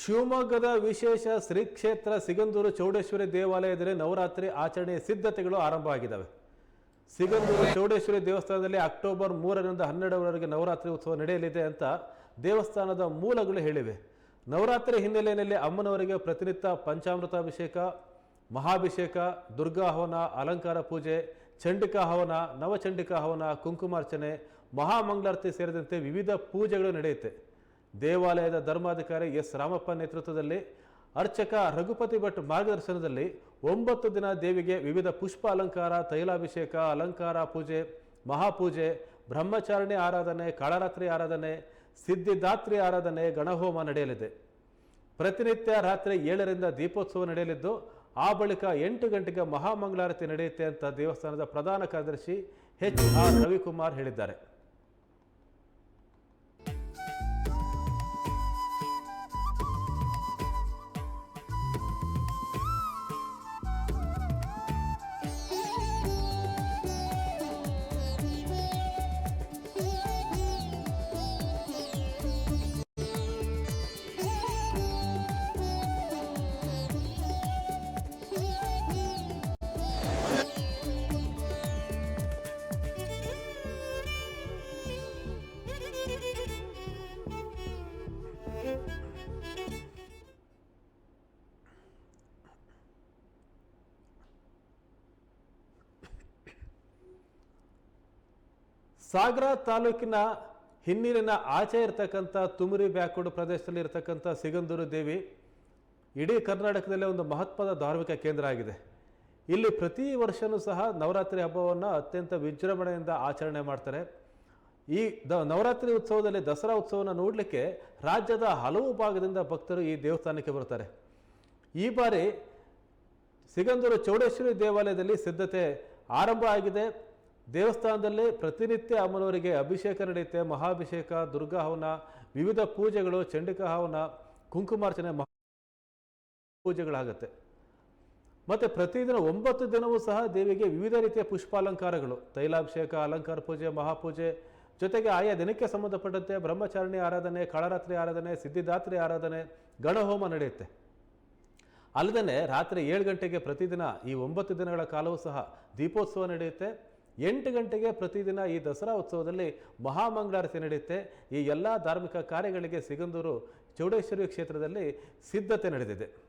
ಶಿವಮೊಗ್ಗದ ವಿಶೇಷ ಶ್ರೀ ಕ್ಷೇತ್ರ ಸಿಗಂದೂರು ಚೌಡೇಶ್ವರಿ ದೇವಾಲಯದಲ್ಲಿ ನವರಾತ್ರಿ ಆಚರಣೆ ಸಿದ್ಧತೆಗಳು ಆರಂಭ ಆಗಿದ್ದಾವೆ ಸಿಗಂದೂರು ಚೌಡೇಶ್ವರಿ ದೇವಸ್ಥಾನದಲ್ಲಿ ಅಕ್ಟೋಬರ್ ಮೂರರಿಂದ ಹನ್ನೆರಡರವರೆಗೆ ನವರಾತ್ರಿ ಉತ್ಸವ ನಡೆಯಲಿದೆ ಅಂತ ದೇವಸ್ಥಾನದ ಮೂಲಗಳು ಹೇಳಿವೆ. ನವರಾತ್ರಿ ಹಿನ್ನೆಲೆಯಲ್ಲಿ ಅಮ್ಮನವರಿಗೆ ಪ್ರತಿನಿತ್ಯ ಪಂಚಾಮೃತಾಭಿಷೇಕ, ಮಹಾಭಿಷೇಕ, ದುರ್ಗಾ ಹವನ, ಅಲಂಕಾರ ಪೂಜೆ, ಚಂಡಿಕಾ ಹವನ, ನವಚಂಡಿಕಾ ಹವನ, ಕುಂಕುಮಾರ್ಚನೆ, ಮಹಾಮಂಗಳಾರತಿ ಸೇರಿದಂತೆ ವಿವಿಧ ಪೂಜೆಗಳು ನಡೆಯುತ್ತೆ. ದೇವಾಲಯದ ಧರ್ಮಾಧಿಕಾರಿ ಎಸ್ ರಾಮಪ್ಪ ನೇತೃತ್ವದಲ್ಲಿ ಅರ್ಚಕ ರಘುಪತಿ ಭಟ್ ಮಾರ್ಗದರ್ಶನದಲ್ಲಿ ಒಂಬತ್ತು ದಿನ ದೇವಿಗೆ ವಿವಿಧ ಪುಷ್ಪ ಅಲಂಕಾರ ತೈಲಾಭಿಷೇಕ, ಅಲಂಕಾರ ಪೂಜೆ, ಮಹಾಪೂಜೆ, ಬ್ರಹ್ಮಚಾರಣಿ ಆರಾಧನೆ, ಕಾಳರಾತ್ರಿ ಆರಾಧನೆ, ಸಿದ್ಧಿದಾತ್ರಿ ಆರಾಧನೆ, ಗಣಹೋಮ ನಡೆಯಲಿದೆ. ಪ್ರತಿನಿತ್ಯ ರಾತ್ರಿ ಏಳರಿಂದ ದೀಪೋತ್ಸವ ನಡೆಯಲಿದ್ದು, ಆ ಬಳಿಕ ಎಂಟು ಗಂಟೆಗೆ ಮಹಾಮಂಗಳಾರತಿ ನಡೆಯುತ್ತೆ ಅಂತ ದೇವಸ್ಥಾನದ ಪ್ರಧಾನ ಕಾರ್ಯದರ್ಶಿ ಎಚ್ ಆರ್ ರವಿಕುಮಾರ್ ಹೇಳಿದ್ದಾರೆ. ಸಾಗರ ತಾಲೂಕಿನ ಹಿನ್ನೀರಿನ ಆಚೆ ಇರತಕ್ಕಂಥ ತುಮರಿ ಬ್ಯಾಕ್ವರ್ಡ್ ಪ್ರದೇಶದಲ್ಲಿ ಇರತಕ್ಕಂಥ ಸಿಗಂದೂರು ದೇವಿ ಇಡೀ ಕರ್ನಾಟಕದಲ್ಲೇ ಒಂದು ಮಹತ್ವದ ಧಾರ್ಮಿಕ ಕೇಂದ್ರ ಆಗಿದೆ. ಇಲ್ಲಿ ಪ್ರತಿ ವರ್ಷವೂ ಸಹ ನವರಾತ್ರಿ ಹಬ್ಬವನ್ನು ಅತ್ಯಂತ ವಿಜೃಂಭಣೆಯಿಂದ ಆಚರಣೆ ಮಾಡ್ತಾರೆ. ಈ ದ ನವರಾತ್ರಿ ಉತ್ಸವದಲ್ಲಿ ದಸರಾ ಉತ್ಸವವನ್ನು ನೋಡಲಿಕ್ಕೆ ರಾಜ್ಯದ ಹಲವು ಭಾಗದಿಂದ ಭಕ್ತರು ಈ ದೇವಸ್ಥಾನಕ್ಕೆ ಬರ್ತಾರೆ ಈ ಬಾರಿ ಸಿಗಂದೂರು ಚೌಡೇಶ್ವರಿ ದೇವಾಲಯದಲ್ಲಿ ಸಿದ್ಧತೆ ಆರಂಭ ಆಗಿದೆ. ದೇವಸ್ಥಾನದಲ್ಲಿ ಪ್ರತಿನಿತ್ಯ ಅಮ್ಮನವರಿಗೆ ಅಭಿಷೇಕ ನಡೆಯುತ್ತೆ. ಮಹಾಭಿಷೇಕ, ದುರ್ಗಾ ಹವನ, ವಿವಿಧ ಪೂಜೆಗಳು, ಚಂಡಿಕಾ ಹವನ ಕುಂಕುಮಾರ್ಚನೆ ಮಹಾ ಪೂಜೆಗಳಾಗುತ್ತೆ. ಮತ್ತು ಪ್ರತಿದಿನ ಒಂಬತ್ತು ದಿನವೂ ಸಹ ದೇವಿಗೆ ವಿವಿಧ ರೀತಿಯ ಪುಷ್ಪಾಲಂಕಾರಗಳು. ತೈಲಾಭಿಷೇಕ, ಅಲಂಕಾರ ಪೂಜೆ ಮಹಾಪೂಜೆ ಜೊತೆಗೆ ಆಯಾ ದಿನಕ್ಕೆ ಸಂಬಂಧಪಟ್ಟಂತೆ ಬ್ರಹ್ಮಚಾರಿಣಿ ಆರಾಧನೆ, ಕಾಳರಾತ್ರಿ ಆರಾಧನೆ, ಸಿದ್ಧಿದಾತ್ರಿ ಆರಾಧನೆ, ಗಣಹೋಮ ನಡೆಯುತ್ತೆ. ಅಲ್ಲದೆ ರಾತ್ರಿ ಏಳು ಗಂಟೆಗೆ ಪ್ರತಿದಿನ ಈ ಒಂಬತ್ತು ದಿನಗಳ ಕಾಲವೂ ಸಹ ದೀಪೋತ್ಸವ ನಡೆಯುತ್ತೆ. ಎಂಟು ಗಂಟೆಗೆ ಪ್ರತಿದಿನ ಈ ದಸರಾ ಉತ್ಸವದಲ್ಲಿ ಮಹಾಮಂಗಳಾರತಿ ನಡೆಯುತ್ತೆ. ಈ ಎಲ್ಲ ಧಾರ್ಮಿಕ ಕಾರ್ಯಗಳಿಗೆ ಸಿಗಂದೂರು ಚೌಡೇಶ್ವರಿ ಕ್ಷೇತ್ರದಲ್ಲಿ ಸಿದ್ಧತೆ ನಡೆದಿದೆ.